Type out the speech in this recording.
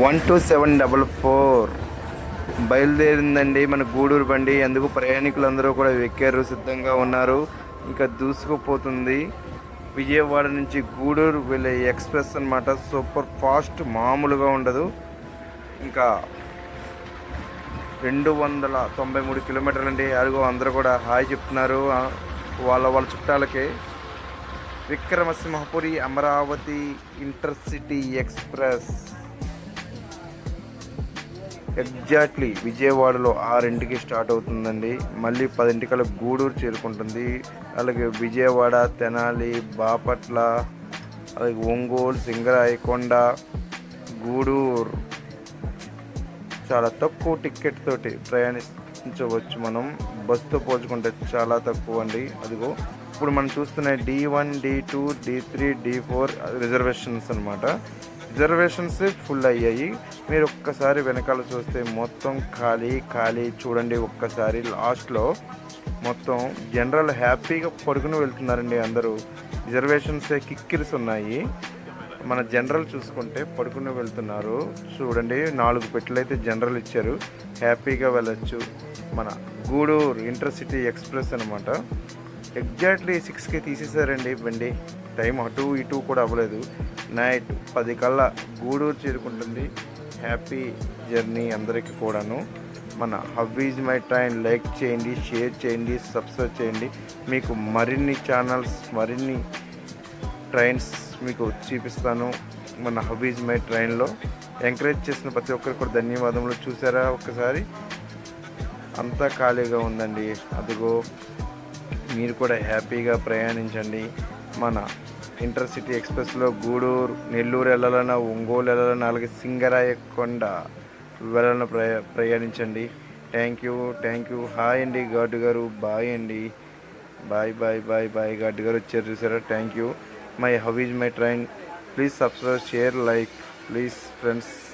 One two seven double four. బయలుదేరిందండి మన గూడూరు బండి. అందుకు ప్రయాణికులందరూ కూడా ఎక్కారు సిద్ధంగా ఉన్నారు. ఇంకా దూసుకుపోతుంది. విజయవాడ నుంచి గూడూరు వెళ్ళే ఎక్స్ప్రెస్ అన్నమాట. సూపర్ ఫాస్ట్ మామూలుగా ఉండదు. ఇంకా రెండు వందల తొంభై మూడు కిలోమీటర్లు అండి. అడుగు అందరూ కూడా హాయ్ చెప్తున్నారు. వాళ్ళ వాళ్ళ చుట్టాలకే. Vikramasimhapuri Amaravati intercity express. Exactly విజయవాడలో ఆరింటికి స్టార్ట్ అవుతుందండి. మళ్ళీ పదింటికల గూడూరు చేరుకుంటుంది. అలాగే విజయవాడ తెనాలి బాపట్ల అలాగే ఒంగోలు సింగరాయకొండ గూడూరు. చాలా తక్కువ టికెట్ తోటి ప్రయాణించవచ్చు మనం. బస్సుతో పోల్చుకుంటే చాలా తక్కువ అండి అదిగో ఇప్పుడు మనం చూస్తున్న D one D two D three D four reservations అనమాట రిజర్వేషన్స్ ఫుల్ అయ్యాయి. మీరు ఒక్కసారి వెనకాల చూస్తే మొత్తం ఖాళీ ఖాళీ. చూడండి ఒక్కసారి లాస్ట్లో మొత్తం జనరల్ హ్యాపీగా పడుకుని వెళ్తున్నారండి అందరూ. రిజర్వేషన్స్ కిక్కిరిసి ఉన్నాయి. మన జనరల్ చూసుకుంటే పడుకుని వెళ్తున్నారు. చూడండి నాలుగు పెట్టెలు అయితే జనరల్ ఇచ్చారు. హ్యాపీగా వెళ్ళచ్చు. మన గూడూరు ఇంటర్సిటీ ఎక్స్ప్రెస్ అనమాట ఎగ్జాక్ట్లీ సిక్స్కి తీసేసారండి బండి. టైం అటు ఇటు కూడా అవ్వలేదు. నైట్ పది కల్లా గూడూరు చేరుకుంటుంది. హ్యాపీ జర్నీ అందరికీ కూడాను. మన హబ్బీజ్ మై ట్రైన్ లైక్ చేయండి షేర్ చేయండి సబ్స్క్రైబ్ చేయండి. మీకు మరిన్ని ఛానల్స్ మరిన్ని ట్రైన్స్ మీకు చూపిస్తాను. మన హబీజ్ మై ట్రైన్లో ఎంకరేజ్ చేసిన ప్రతి ఒక్కరికి కూడా ధన్యవాదములు. చూసారా ఒక్కసారి? అంతా ఖాళీగా ఉందండి. అదిగో మీరు కూడా హ్యాపీగా ప్రయాణించండి. మన ఇంటర్సిటీ ఎక్స్ప్రెస్లో గూడూరు నెల్లూరు వెళ్ళాలన్నా ఒంగోలు వెళ్ళాలన్నా అలాగే సింగరాయకొండ వెళ్ళాలన్న ప్రయా ప్రయాణించండి. Thank you thank you. Hi అండి గాడ్ గారు. బాయ్ అండి. Bye bye bye bye. God గారు వచ్చారు చూసారా? Thank you. My how is my train? Please subscribe share like. Please friends.